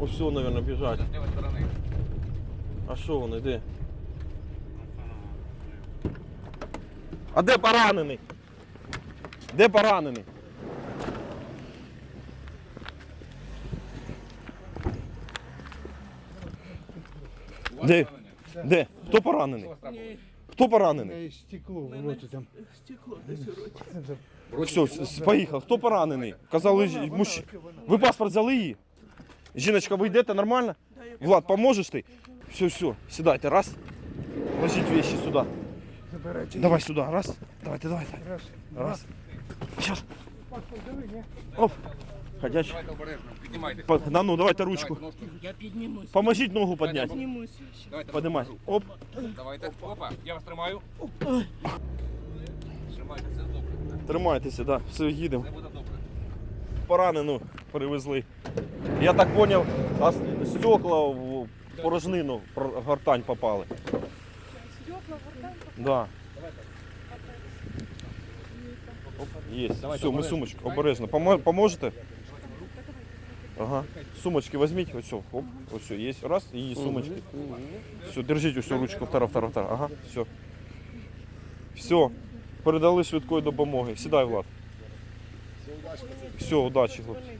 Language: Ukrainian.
Ось все, мабуть, біжать. С левой стороны. А що вони, де? А де поранений? Де поранений? Де? Де? Хто поранений? Хто поранений? Стекло в роті там. Стекло десь у роті. Все, с- поїхав. Хто поранений? Казали, ж- мужч... ви паспорт взяли її? Жіночка, ви йдете нормально? Влад, поможеш ти? Все, все, сідайте, раз. Ложіть вещи сюди. Забирайте. Давай сюди, раз. Давайте, давайте. Раз. Раз. Сейчас. Оп. Ходячий. Давайте обережно. Піднімайтесь. По- На ну, давайте ручку. Я піднімусь. Поможіть ногу підняти. Піднімусь. Давайте Поднимай. Оп. Давайте. Опа, я вас тримаю. Тримайте, все добре. Тримайтеся, да. Все, їдемо. Все буде добре. Поранену привезли. Я так зрозумів, а стекла в порожнину про- гортань попали. Стекла, гортань. Да. Є. Все, ми сумочку. Обережно. Поможете? Ага. Сумочки візьміть. Ось, оп. Ось, все, є. Раз, і сумочки. Все, держіть ось ручку. Втора, втора, втора. Ага, все. Все. Передали швидкої допомоги. Сідай, Влад. Все, удачі, хлопці.